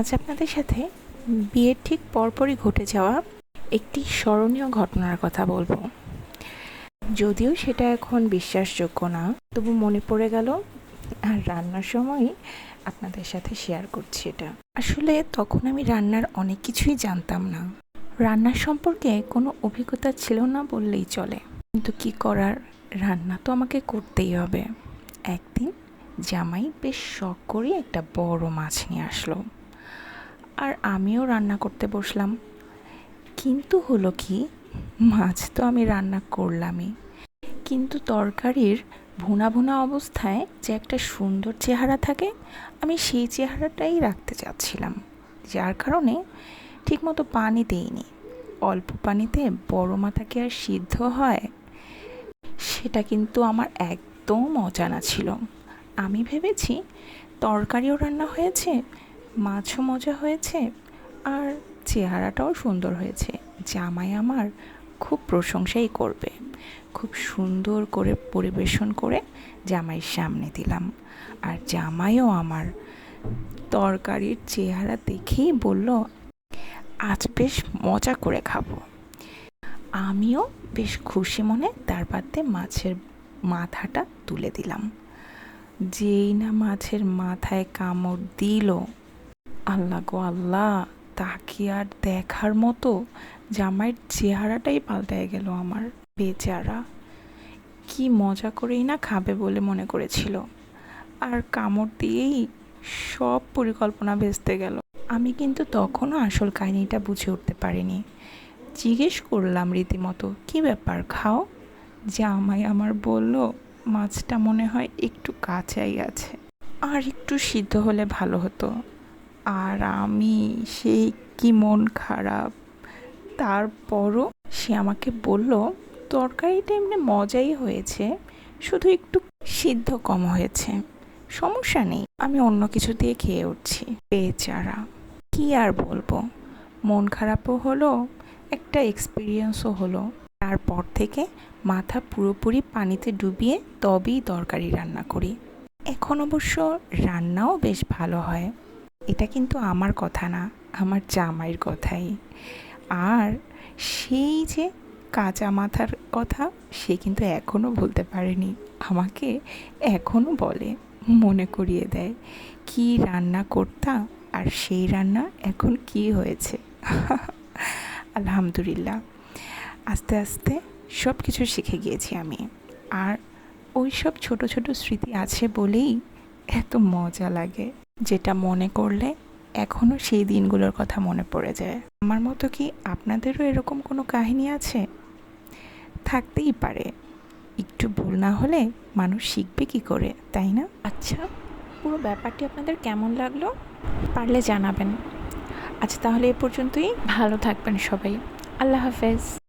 আজ আপনাদের সাথে বিয়ের ঠিক পরপরই ঘটে যাওয়া একটি স্মরণীয় ঘটনার কথা বলব। যদিও সেটা এখন বিশ্বাসযোগ্য না, তবু মনে পড়ে গেল আর রান্নার সময় আপনাদের সাথে শেয়ার করছি এটা। আসলে তখন আমি রান্নার অনেক কিছুই জানতাম না। রান্নার সম্পর্কে কোনো অভিজ্ঞতা ছিল না বললেই চলে। কিন্তু কি করার, রান্না তো আমাকে করতেই হবে। একদিন জামাই বেশ শখ করে একটা বড় মাছ নিয়ে আসলো। আর আমিও রান্না করতে বসলাম। কিন্তু হলো কি, মাছ তো আমি রান্না করলামই। কিন্তু তরকারির ভুনা ভুনা অবস্থায় যে একটা সুন্দর চেহারা থাকে, আমি সেই চেহারাটাই রাখতে চাচ্ছিলাম। যার কারণে ঠিকমতো পানি দেইনি। অল্প পানিতে বড় মাথাকে আর সিদ্ধ হয়? সেটা কিন্তু আমার একদম অজানা ছিল। আমি ভেবেছি তরকারিও রান্না হয়েছে মাছও মজা হয়েছে আর চেহারাটাও সুন্দর হয়েছে। জামাই আমার খুব প্রশংসাই করবে। খুব সুন্দর করে পরিবেশন করে জামাইয়ের সামনে দিলাম। আর জামাইও আমার তরকারির চেহারা দেখেই বলল, আজ বেশ মজা করে খাব। আমিও বেশ খুশি মনে তার পাতে মাছের মাথাটা তুলে দিলাম। যেই না মাছের মাথায় কামড় দিল আল্লাহ গো আল্লাহ, তাকে আর দেখার মতো জামাইয়ের চেহারাটাই পাল্টায় গেল আমার বেচারা। কি মজা করেই না খাবে বলে মনে করেছিল। আর কামড় দিয়েই সব পরিকল্পনা ভেস্তে গেল। আমি কিন্তু তখনও আসল কাহিনিটা বুঝে উঠতে পারিনি। জিজ্ঞেস করলাম রীতিমতো, কি ব্যাপার খাও? জামাই আমার বলল, মাছটা মনে হয় একটু কাঁচাই আছে। আর একটু সিদ্ধ হলে ভালো হতো। আর আমি সেই কি মন খারাপ? তারপরও সে আমাকে বলল, তরকারিটা এমনি মজাই হয়েছে, শুধু একটু সিদ্ধ কম হয়েছে। সমস্যা নেই, আমি অন্য কিছু দিয়ে খেয়ে উঠছি। বেচারা কি আর বলব? মন খারাপও হলো, একটা এক্সপিরিয়েন্সও হলো। তারপর থেকে মাথা পুরোপুরি পানিতে ডুবিয়ে তবেই তরকারি রান্না করি। এখন অবশ্য রান্নাও বেশ ভালো হয়। এটা কিন্তু আমার কথা না, আমার জামাইয়ের কথাই। আর সেই যে কাঁচা মাথার কথা, সে কিন্তু এখনও ভুলতে পারেনি। আমাকে এখনও বলে, মনে করিয়ে দেয়, কি রান্না করতাম আর সেই রান্না এখন কি হয়েছে? আলহামদুলিল্লাহ। আস্তে আস্তে সব কিছু শিখে গিয়েছি আমি। আর ওই সব ছোটো ছোটো স্মৃতি আছে বলেই এত মজা লাগে। যেটা মনে করলে এখনও সেই দিনগুলোর কথা মনে পড়ে যায়। আমার মতো কি আপনাদেরও এরকম কোনো কাহিনী আছে? থাকতেই পারে। একটু ভুল না হলে মানুষ শিখবে কি করে, তাই না? আচ্ছা পুরো ব্যাপারটি আপনাদের কেমন লাগল? পারলে জানাবেন। আচ্ছা তাহলে এ পর্যন্তই। ভালো থাকবেন সবাই। আল্লাহ হাফেজ।